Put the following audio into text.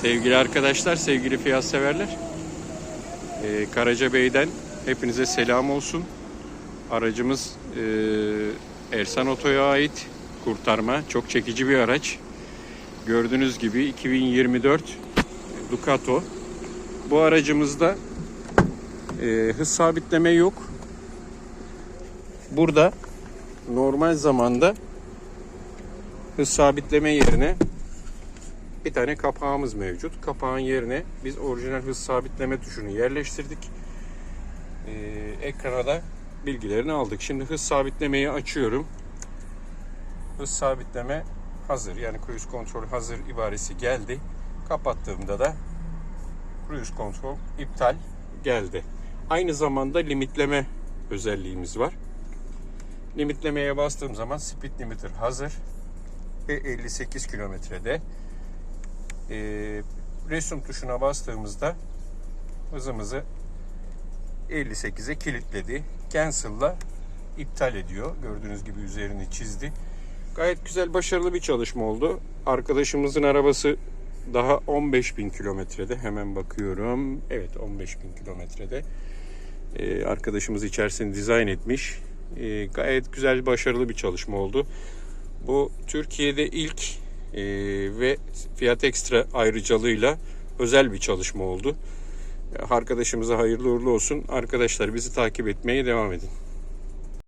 Sevgili arkadaşlar, sevgili fiyat severler. Ee, Karacabey'den hepinize selam olsun. Aracımız e, Ersan Oto'ya ait kurtarma. Çok çekici bir araç. Gördüğünüz gibi 2024 Ducato. Bu aracımızda e, hız sabitleme yok. Burada normal zamanda hız sabitleme yerine bir tane kapağımız mevcut. Kapağın yerine biz orijinal hız sabitleme tuşunu yerleştirdik. Ee, ekrana da bilgilerini aldık. Şimdi hız sabitlemeyi açıyorum. Hız sabitleme hazır. Yani cruise kontrol hazır ibaresi geldi. Kapattığımda da cruise kontrol iptal geldi. Aynı zamanda limitleme özelliğimiz var. Limitlemeye bastığım zaman speed limiter hazır ve 58 kilometrede. E, resim tuşuna bastığımızda hızımızı 58'e kilitledi. Cancel'la iptal ediyor. Gördüğünüz gibi üzerini çizdi. Gayet güzel, başarılı bir çalışma oldu. Arkadaşımızın arabası daha 15.000 kilometrede. Hemen bakıyorum. Evet 15.000 kilometrede. Ee, arkadaşımız içerisini dizayn etmiş. Ee, gayet güzel, başarılı bir çalışma oldu. Bu Türkiye'de ilk e, ve Fiyat Ekstra ayrıcalığıyla özel bir çalışma oldu. Arkadaşımıza hayırlı uğurlu olsun. Arkadaşlar bizi takip etmeye devam edin.